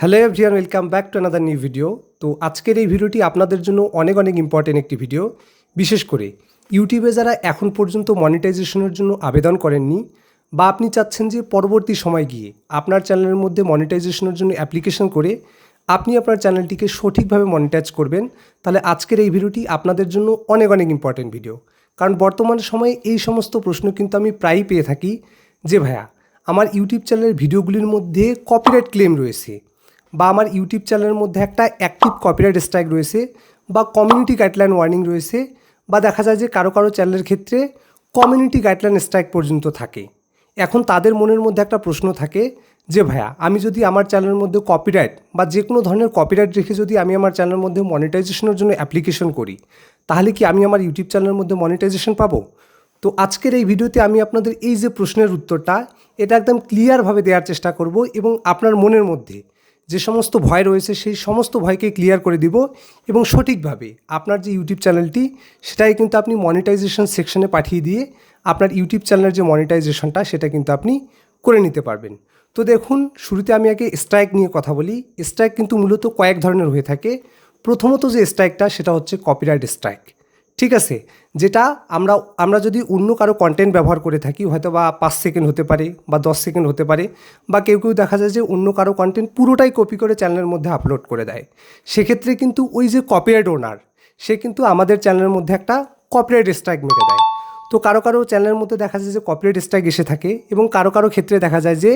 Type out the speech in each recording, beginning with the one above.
Hello everyone welcome back to another new video তো আজকের এই ভিডিওটি আপনাদের জন্য অনেক অনেক ইম্পর্টেন্ট একটি ভিডিও বিশেষ করে ইউটিউবে যারা এখন পর্যন্ত মনিটাইজেশনের জন্য আবেদন করেননি বা আপনি চাচ্ছেন যে পরবর্তী সময় গিয়ে আপনার চ্যানেলের মধ্যে মনিটাইজেশনের জন্য অ্যাপ্লিকেশন করে আপনি আপনার চ্যানেলটিকে সঠিকভাবে মনিটাইজ করবেন, তাহলে আজকের এই ভিডিওটি আপনাদের জন্য অনেক অনেক ইম্পর্টেন্ট ভিডিও কারণ বর্তমান সময়ে এই সমস্ত প্রশ্ন কিন্তু আমি প্রায়ই পেয়ে থাকি যে ভাইয়া, আমার ইউটিউব চ্যানেলের ভিডিওগুলির মধ্যে কপিরাইট ক্লেম রয়েছে বা আমার ইউটিউব চ্যানেলের মধ্যে একটা অ্যাক্টিভ কপিরাইট স্ট্রাইক রয়েছে বা কমিউনিটি গাইডলাইন ওয়ার্নিং রয়েছে বা দেখা যায় যে কারও কারও চ্যানেলের ক্ষেত্রে কমিউনিটি গাইডলাইন স্ট্রাইক পর্যন্ত থাকে। এখন তাদের মনের মধ্যে একটা প্রশ্ন থাকে যে, ভাইয়া, আমি যদি আমার চ্যানেলের মধ্যে কপিরাইট বা যে কোনো ধরনের কপিরাইট রেখে যদি আমি আমার চ্যানেলের মধ্যে মনিটাইজেশনের জন্য অ্যাপ্লিকেশন করি, তাহলে কি আমি আমার ইউটিউব চ্যানেলের মধ্যে মনিটাইজেশন পাবো? তো আজকের এই ভিডিওতে আমি আপনাদের এই যে প্রশ্নের উত্তরটা, এটা একদম ক্লিয়ারভাবে দেওয়ার চেষ্টা করব এবং আপনার মনের মধ্যে যে সমস্ত ভয় রয়েছে, সেই সমস্ত ভয়কে ক্লিয়ার করে দিব এবং সঠিকভাবে আপনার যে ইউটিউব চ্যানেলটি সেটাই কিন্তু আপনি মনিটাইজেশন সেকশনে পাঠিয়ে দিয়ে আপনার ইউটিউব চ্যানেলের যে মনিটাইজেশনটা সেটা কিন্তু আপনি করে নিতে পারবেন। তো দেখুন, শুরুতে আমি আগে স্ট্রাইক নিয়ে কথা বলি। স্ট্রাইক কিন্তু মূলত কয়েক ধরনের হয়ে থাকে। প্রথমত যে স্ট্রাইকটা সেটা হচ্ছে কপিরাইট স্ট্রাইক ঠিক আছে, যেটা আমরা আমরা যদি অন্য কারও কন্টেন্ট ব্যবহার করে থাকি হয়তো বা পাঁচ সেকেন্ড হতে পারে বা দশ সেকেন্ড হতে পারে, বা কেউ কেউ দেখা যায় যে অন্য কারও কন্টেন্ট পুরোটাই কপি করে চ্যানেলের মধ্যে আপলোড করে দেয়। সেক্ষেত্রে কিন্তু ওই যে কপিরাইট ওনার সে কিন্তু আমাদের চ্যানেলের মধ্যে একটা কপিরাইট স্ট্রাইক মেরে দেয়। তো কারও কারও চ্যানেলের মধ্যে দেখা যায় যে কপিরাইট স্ট্রাইক এসে থাকে এবং কারও কারও ক্ষেত্রে দেখা যায় যে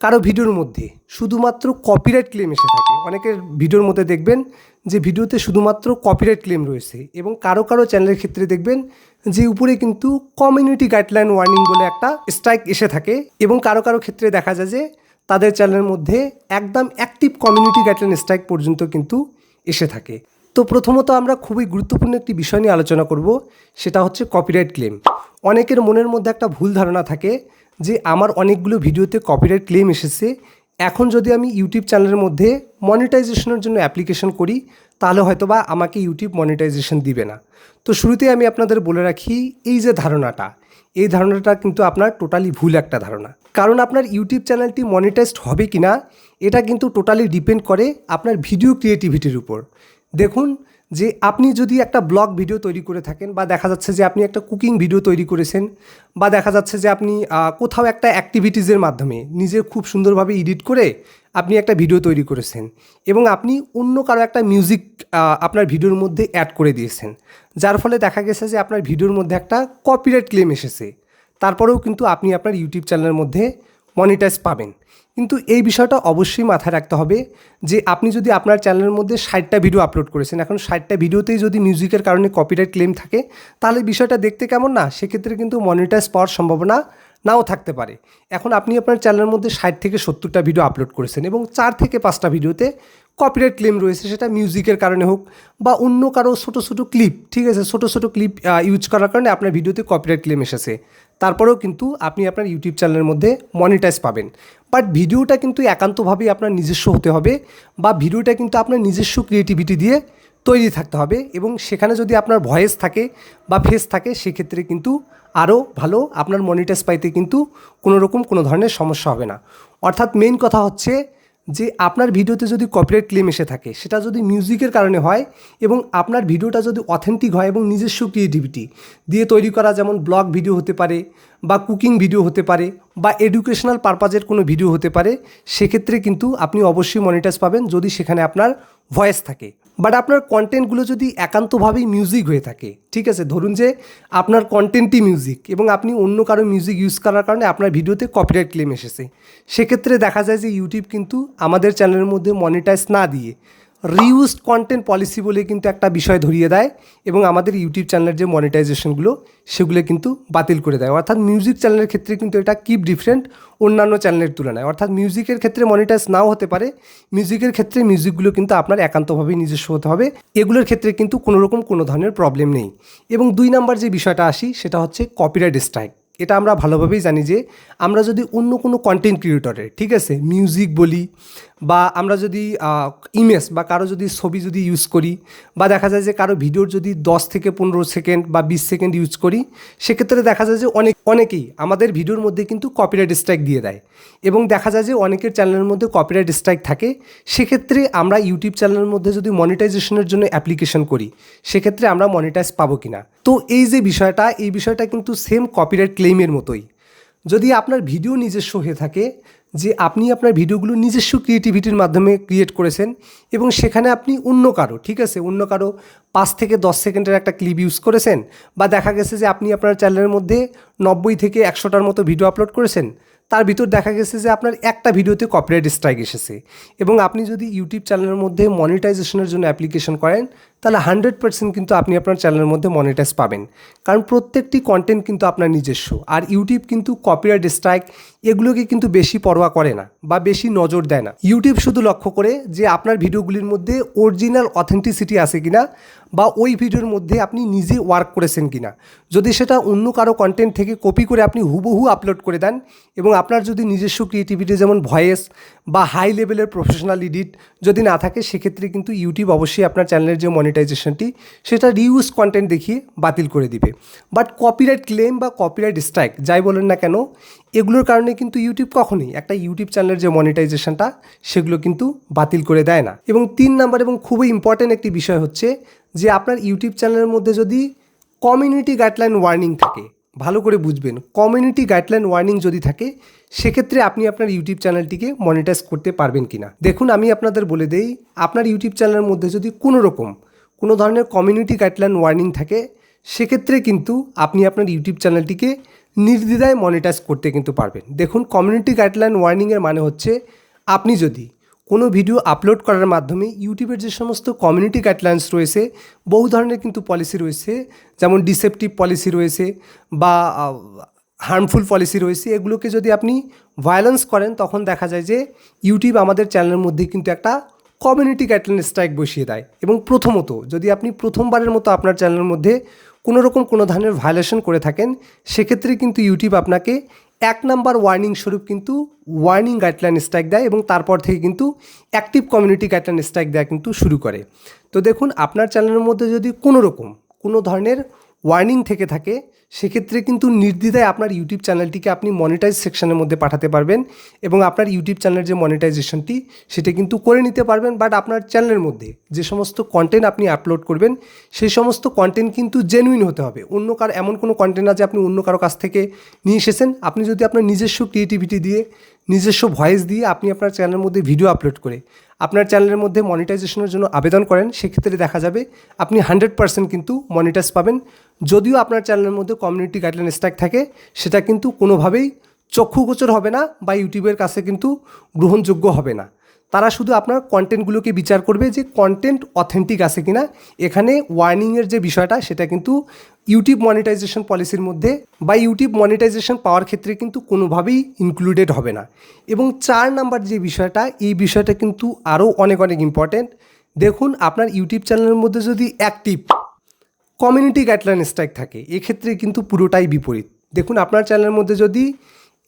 কারও ভিডিওর মধ্যে শুধুমাত্র কপিরাইট ক্লেম এসে থাকে। অনেকের ভিডিওর মধ্যে দেখবেন যে ভিডিওতে শুধুমাত্র কপিরাইট ক্লেম রয়েছে এবং কারও কারও চ্যানেলের ক্ষেত্রে দেখবেন যে উপরে কিন্তু কমিউনিটি গাইডলাইন ওয়ার্নিং বলে একটা স্ট্রাইক এসে থাকে এবং কারও কারও ক্ষেত্রে দেখা যায় যে তাদের চ্যানেলের মধ্যে একদম অ্যাক্টিভ কমিউনিটি গাইডলাইন স্ট্রাইক পর্যন্ত কিন্তু এসে থাকে। তো প্রথমত আমরা খুবই গুরুত্বপূর্ণ একটি বিষয় নিয়ে আলোচনা করব, সেটা হচ্ছে কপিরাইট ক্লেম অনেকের মনের মধ্যে একটা ভুল ধারণা থাকে যে আমার অনেকগুলো ভিডিওতে কপিরাইট ক্লেম এসেছে। এখন যদি আমি ইউটিউব চ্যানেলের মধ্যে মনিটাইজেশনের জন্য অ্যাপ্লিকেশন করি, তাহলে হয়তোবা আমাকে ইউটিউব মনিটাইজেশন দিবে না। তো শুরুতে আমি আপনাদের বলে রাখি, এই যে ধারণাটা, এই ধারণাটা কিন্তু আপনার টোটালি ভুল একটা ধারণা। কারণ আপনার ইউটিউব চ্যানেলটি মনিটাইজড হবে কি না এটা কিন্তু টোটালি ডিপেন্ড করে আপনার ভিডিও ক্রিয়েটিভিটির উপর। দেখুন যে আপনি যদি একটা ব্লগ ভিডিও তৈরি করে থাকেন বা দেখা যাচ্ছে যে আপনি একটা কুকিং ভিডিও তৈরি করেছেন বা দেখা যাচ্ছে যে আপনি কোথাও একটা অ্যাক্টিভিটিসের মাধ্যমে নিজে খুব সুন্দরভাবে এডিট করে আপনি একটা ভিডিও তৈরি করেছেন এবং আপনি অন্য কারও একটা মিউজিক আপনার ভিডিওর মধ্যে অ্যাড করে দিয়েছেন। যার ফলে দেখা গেছে যে আপনার ভিডিওর মধ্যে একটা কপিরাইট ক্লেম এসেছে। তারপরেও কিন্তু আপনি আপনার ইউটিউব চ্যানেলের মধ্যে মনিটাইজ পাবেন। কিন্তু এই বিষয়টা অবশ্যই মাথায় রাখতে হবে যে আপনি যদি আপনার চ্যানেলের মধ্যে ষাটটা ভিডিও আপলোড করেছেন, এখন ষাটটা ভিডিওতেই যদি মিউজিকের কারণে কপিরাইট ক্লেম থাকে, তাহলে বিষয়টা দেখতে কেমন না? সেক্ষেত্রে কিন্তু মনিটাইজ পাওয়ার সম্ভাবনা নাও থাকতে পারে। এখন আপনি আপনার চ্যানেলের মধ্যে ষাট থেকে সত্তরটা ভিডিও আপলোড করেছেন এবং চার থেকে পাঁচটা ভিডিওতে কপিরাইট ক্লেম রয়েছে, সেটা মিউজিকের কারণে হোক বা অন্য কারও ছোটো ছোটো ক্লিপ ঠিক আছে? ছোটো ছোটো ক্লিপ ইউজ করার কারণে আপনার ভিডিওতে কপিরাইট ক্লেম এসেছে। তারপরেও কিন্তু আপনি আপনার ইউটিউব চ্যানেলের মধ্যে মনিটাইজ পাবেন। বাট ভিডিওটা কিন্তু একান্তভাবেই আপনার নিজস্ব হতে হবে বা ভিডিওটা কিন্তু আপনার নিজস্ব ক্রিয়েটিভিটি দিয়ে তৈরি থাকতে হবে এবং সেখানে যদি আপনার ভয়েস থাকে বা ফেস থাকে, সেক্ষেত্রে কিন্তু আরও ভালো আপনার মনিটাইজ পাইতে কিন্তু কোনো রকম কোনো ধরনের সমস্যা হবে না। অর্থাৎ মেইন কথা হচ্ছে যে আপনার ভিডিওতে যদি কপিরাইট ক্লেম এসে থাকে, সেটা যদি মিউজিকের কারণে হয় এবং আপনার ভিডিওটা যদি অথেন্টিক হয় এবং নিজস্ব ক্রিয়েটিভিটি দিয়ে তৈরি করা যেমন ব্লগ ভিডিও হতে পারে বা কুকিং ভিডিও হতে পারে বা এডুকেশনাল পারপাজের কোনো ভিডিও হতে পারে, সেক্ষেত্রে কিন্তু আপনি অবশ্যই মনিটাইজ পাবেন যদি সেখানে আপনার ভয়েস থাকে। বাট আপনার কন্টেন্টগুলো যদি একান্তভাবেই মিউজিক হয়ে থাকে, ঠিক আছে? ধরুন যে আপনার কন্টেন্টই মিউজিক এবং আপনি অন্য কারও মিউজিক ইউজ করার কারণে আপনার ভিডিওতে কপিরাইট ক্লেম এসেছে। সেক্ষেত্রে দেখা যায় যে ইউটিউব কিন্তু আমাদের চ্যানেলের মধ্যে মনিটাইজ না দিয়ে রিউজড কন্টেন্ট পলিসি বলে কিন্তু একটা বিষয় ধরিয়ে দেয় এবং আমাদের ইউটিউব চ্যানেলের যে মনিটাইজেশনগুলো সেগুলো কিন্তু বাতিল করে দেয়। অর্থাৎ মিউজিক চ্যানেলের ক্ষেত্রে কিন্তু এটা কিপ ডিফারেন্ট অন্যান্য চ্যানেলের তুলনায়। অর্থাৎ মিউজিকের ক্ষেত্রে মনিটাইজ নাও হতে পারে মিউজিকের ক্ষেত্রে মিউজিকগুলো কিন্তু আপনার একান্তভাবেই নিজস্ব হতে হবে। এগুলোর ক্ষেত্রে কিন্তু কোনো রকম কোনো ধরনের প্রবলেম নেই। এবং দুই নাম্বার যে বিষয়টা আসি, সেটা হচ্ছে কপিরাইট স্ট্রাইক এটা আমরা ভালোভাবেই জানি যে আমরা যদি অন্য কোনো কন্টেন্ট ক্রিয়েটরের ঠিক আছে? মিউজিক বলি বা আমরা যদি ইমেজ বা কারও যদি ছবি যদি ইউজ করি বা দেখা যায় যে কারও ভিডিওর যদি দশ থেকে পনেরো সেকেন্ড বা বিশ সেকেন্ড ইউজ করি, সেক্ষেত্রে দেখা যায় যে অনেক, অনেকেই আমাদের ভিডিওর মধ্যে কিন্তু কপিরাইট স্ট্রাইক দিয়ে দেয় এবং দেখা যায় যে অনেকের চ্যানেলের মধ্যে কপিরাইট স্ট্রাইক থাকে। সেক্ষেত্রে আমরা ইউটিউব চ্যানেলের মধ্যে যদি মনিটাইজেশনের জন্য অ্যাপ্লিকেশন করি, সেক্ষেত্রে আমরা মনিটাইজ পাবো কিনা? তো এই যে বিষয়টা, এই বিষয়টা কিন্তু সেম কপিরাইট ক্লেইমের মতোই। যদি আপনার ভিডিও নিজস্ব হয়ে থাকে, যে আপনি আপনার ভিডিওগুলো নিজস্ব ক্রিয়েটিভিটির মাধ্যমে ক্রিয়েট করেছেন এবং সেখানে আপনি অন্য কারও, ঠিক আছে? অন্য কারও পাঁচ থেকে দশ সেকেন্ডের একটা ক্লিপ ইউজ করেছেন বা দেখা গেছে যে আপনি আপনার চ্যানেলের মধ্যে নব্বই থেকে একশোটার মতো ভিডিও আপলোড করেছেন, তার ভিতর দেখা গেছে যে আপনার একটা ভিডিওতে কপিরাইট স্ট্রাইক এসেছে এবং আপনি যদি ইউটিউব চ্যানেলের মধ্যে মনিটাইজেশনের জন্য অ্যাপ্লিকেশন করেন, তাহলে হান্ড্রেড পার্সেন্ট কিন্তু আপনি আপনার চ্যানেলের মধ্যে মনিটাইজ পাবেন। কারণ প্রত্যেকটি কন্টেন্ট কিন্তু আপনার নিজস্ব, আর ইউটিউব কিন্তু কপিরাইট স্ট্রাইক এগুলোকে কিন্তু বেশি পরোয়া করে না বা বেশি নজর দেয় না। ইউটিউব শুধু লক্ষ্য করে যে আপনার ভিডিওগুলির মধ্যে অরিজিনাল অথেন্টিসিটি আছে কিনা বা ওই ভিডিওর মধ্যে আপনি নিজে ওয়ার্ক করেছেন কি না যদি সেটা অন্য কারও কন্টেন্ট থেকে কপি করে আপনি হুবহু আপলোড করে দেন এবং আপনার যদি নিজস্ব ক্রিয়েটিভিটি যেমন ভয়েস বা হাই লেভেলের প্রফেশনাল এডিট যদি না থাকে, সেক্ষেত্রে কিন্তু ইউটিউব অবশ্যই আপনার চ্যানেলের যে মনিটাইজেশনটি সেটা রিউজ কন্টেন্ট দেখিয়ে বাতিল করে দিবে। বাট কপিরাইট ক্লেম বা কপিরাইট স্ট্রাইক যাই বলেন না কেন, এগুলোর কারণে কিন্তু ইউটিউব কখনোই একটা ইউটিউব চ্যানেলের যে মনিটাইজেশনটা সেগুলো কিন্তু বাতিল করে দেয় না। এবং তিন নাম্বার এবং খুবই ইম্পর্ট্যান্ট একটি বিষয় হচ্ছে যে আপনার ইউটিউব চ্যানেলের মধ্যে যদি কমিউনিটি গাইডলাইন ওয়ার্নিং থাকে, ভালো করে বুঝবেন কমিউনিটি গাইডলাইন ওয়ার্নিং যদি থাকে, সেক্ষেত্রে আপনি আপনার ইউটিউব চ্যানেলটিকে মনিটাইজ করতে পারবেন কি না দেখুন, আমি আপনাদের বলে দেই, আপনার ইউটিউব চ্যানেলের মধ্যে যদি কোনো রকম কোনো ধরনের কমিউনিটি গাইডলাইন ওয়ার্নিং থাকে, সেক্ষেত্রে কিন্তু আপনি আপনার ইউটিউব চ্যানেলটিকে নির্দ্বিধায় মনিটাইজ করতে কিন্তু পারবেন। দেখুন কমিউনিটি গাইডলাইন ওয়ার্নিংয়ের মানে হচ্ছে, আপনি যদি কোনো ভিডিও আপলোড করার মাধ্যমে ইউটিউবের যে সমস্ত কমিউনিটি গাইডলাইন্স রয়েছে, বহু ধরনের কিন্তু পলিসি রয়েছে, যেমন ডিসেপটিভ পলিসি রয়েছে বা হার্মফুল পলিসি রয়েছে। এগুলোকে যদি আপনি ভায়োলেন্স করেন, তখন দেখা যায় যে ইউটিউব আমাদের চ্যানেলের মধ্যে কিন্তু একটা কমিউনিটি গাইডলাইন স্ট্রাইক বসিয়ে দেয়। এবং প্রথমত, যদি আপনি প্রথমবারের মতো আপনার চ্যানেলের মধ্যে কোনো রকম কোনো ধরনের ভায়োলেশন করে থাকেন, সেক্ষেত্রে কিন্তু ইউটিউব আপনাকে এক নাম্বার ওয়ার্নিং স্বরূপ কিন্তু ওয়ার্নিং গাইডলাইন স্ট্রাইক দেয় এবং তারপর থেকে কিন্তু অ্যাক্টিভ কমিউনিটি গাইডলাইন স্ট্রাইক দেওয়া কিন্তু শুরু করে। তো দেখুন, আপনার চ্যানেলের মধ্যে যদি কোনো রকম কোনো ধরনের ওয়ার্নিং থেকে থাকে সেক্ষেত্রে কিন্তু নির্দ্বিধায় আপনার ইউটিউব চ্যানেলটিকে আপনি মনিটাইজ সেকশনের মধ্যে পাঠাতে পারবেন এবং আপনার ইউটিউব চ্যানেলের যে মনিটাইজেশনটি সেটা কিন্তু করে নিতে পারবেন। বাট আপনার চ্যানেলের মধ্যে যে সমস্ত কন্টেন্ট আপনি আপলোড করবেন, সেই সমস্ত কন্টেন্ট কিন্তু জেনুইন হতে হবে। অন্য কারও এমন কোনো কন্টেন্ট আছে আপনি অন্য কারও কাছ থেকে নিয়ে এসেছেন। আপনি যদি আপনার নিজস্ব ক্রিয়েটিভিটি দিয়ে, নিজস্ব ভয়েস দিয়ে আপনি আপনার চ্যানেলের মধ্যে ভিডিও আপলোড করে আপনার চ্যানেলের মধ্যে মনিটাইজেশনের জন্য আবেদন করেন, সেক্ষেত্রে দেখা যাবে আপনি হান্ড্রেড পার্সেন্ট কিন্তু মনিটাইজ পাবেন। যদিও আপনার চ্যানেলের মধ্যে কমিউনিটি গাইডলাইন স্ট্যাক থাকে, সেটা কিন্তু কোনোভাবেই চক্ষুগোচর হবে না বা ইউটিউবের কাছে কিন্তু গ্রহণযোগ্য হবে না। তারা শুধু আপনার কন্টেন্টগুলোকে বিচার করবে যে কন্টেন্ট অথেন্টিক আছে কিনা। এখানে ওয়ার্নিংয়ের যে বিষয়টা, সেটা কিন্তু ইউটিউব মনিটাইজেশন পলিসির মধ্যে বা ইউটিউব মনিটাইজেশন পাওয়ার ক্ষেত্রে কিন্তু কোনোভাবেই ইনক্লুডেড হবে না। এবং চার নাম্বার যে বিষয়টা, এই বিষয়টা কিন্তু আরও অনেক অনেক ইম্পর্ট্যান্ট দেখুন, আপনার ইউটিউব চ্যানেলের মধ্যে যদি অ্যাক্টিভ কমিউনিটি গাইডলাইন স্ট্রাইক থাকে। এক্ষেত্রে কিন্তু পুরোটাই বিপরীত। দেখুন, আপনার চ্যানেলের মধ্যে যদি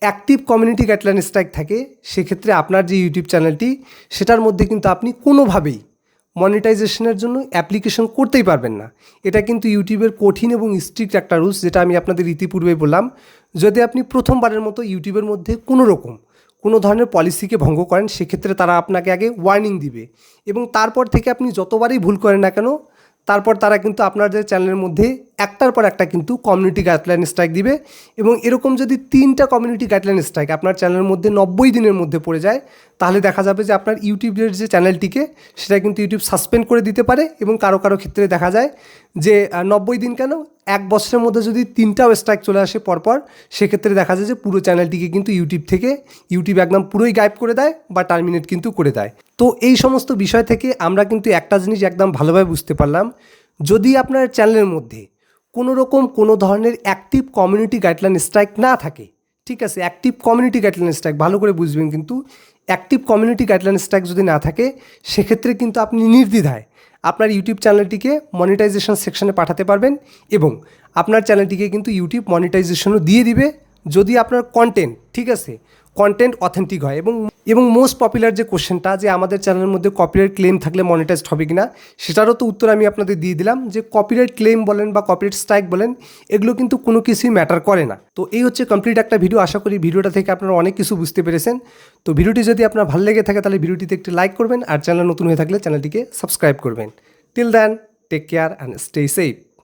অ্যাক্টিভ কমিউনিটি গাইডলাইন স্ট্রাইক থাকে, সেক্ষেত্রে আপনার যে ইউটিউব চ্যানেলটি সেটার মধ্যে কিন্তু আপনি কোনোভাবেই মনিটাইজেশনের জন্য অ্যাপ্লিকেশন করতেই পারবেন না। এটা কিন্তু ইউটিউবের কঠিন এবং স্ট্রিক্ট একটা রুলস যেটা আমি আপনাদের ইতিপূর্বে বললাম। যদি আপনি প্রথমবারের মতো ইউটিউবের মধ্যে কোনো রকম কোনো ধরনের পলিসিকে ভঙ্গ করেন, সেক্ষেত্রে তারা আপনাকে আগে ওয়ার্নিং দিবে। এবং তারপর থেকে আপনি যতবারই ভুল করেন না কেন তারপর তারা কিন্তু আপনাদের চ্যানেলের মধ্যে একটার পর একটা কিন্তু কমিউনিটি গাইডলাইন স্ট্রাইক দিবে এবং এরকম যদি তিনটা কমিউনিটি গাইডলাইন স্ট্রাইক আপনার চ্যানেলের মধ্যে নব্বই দিনের মধ্যে পড়ে যায়, তাহলে দেখা যাবে যে আপনার ইউটিউবের যে চ্যানেলটিকে সেটা কিন্তু ইউটিউব সাসপেন্ড করে দিতে পারে এবং কারও কারও ক্ষেত্রে দেখা যায় যে নব্বই দিন কেন? এক বছরের মধ্যে যদি তিনটাও স্ট্রাইক চলে আসে পরপর, সেক্ষেত্রে দেখা যায় যে পুরো চ্যানেলটিকে কিন্তু ইউটিউব থেকে ইউটিউব একদম পুরোই গায়েব করে দেয় বা টার্মিনেট কিন্তু করে দেয়। তো এই সমস্ত বিষয় থেকে আমরা কিন্তু একটা জিনিস একদম ভালোভাবে বুঝতে পারলাম। যদি আপনার চ্যানেলের মধ্যে কোনো রকম কোনো ধরনের অ্যাক্টিভ কমিউনিটি গাইডলাইন স্ট্রাইক না থাকে। ঠিক আছে অ্যাক্টিভ কমিউনিটি গাইডলাইন স্ট্রাইক ভালো করে বুঝবেন কিন্তু অ্যাক্টিভ কমিউনিটি গাইডলাইন স্ট্রাইক যদি না থাকে, সেক্ষেত্রে কিন্তু আপনি নির্দ্বিধায় আপনার ইউটিউব চ্যানেলটিকে মনিটাইজেশন সেকশনে পাঠাতে পারবেন এবং আপনার চ্যানেলটিকে কিন্তু ইউটিউব মনিটাইজেশনও দিয়ে দিবে। যদি আপনার কন্টেন্ট ঠিক আছে কন্টেন্ট অথেন্টিক হয় এবং এবং মোস্ট পপুলার যে কোশ্চেনটা যে আমাদের চ্যানেলের মধ্যে কপিরাইট ক্লেম থাকলে মনিটাইজড হবে কিনা, সেটারও তো উত্তর আমি আপনাদের দিয়ে দিলাম যে কপিরাইট ক্লেম বলেন বা কপিরাইট স্ট্রাইক বলেন, এগুলো কিন্তু কোনো কিছুই ম্যাটার করে না। তো এই হচ্ছে কমপ্লিট একটা ভিডিও আশা করি ভিডিওটা থেকে আপনারা অনেক কিছু বুঝতে পেরেছেন। তো ভিডিওটি যদি আপনার ভালো লেগে থাকে তাহলে ভিডিওটিতে একটি লাইক করবেন আর চ্যানেল নতুন হয়ে থাকলে চ্যানেলটিকে সাবস্ক্রাইব করবেন। Till then take care and stay safe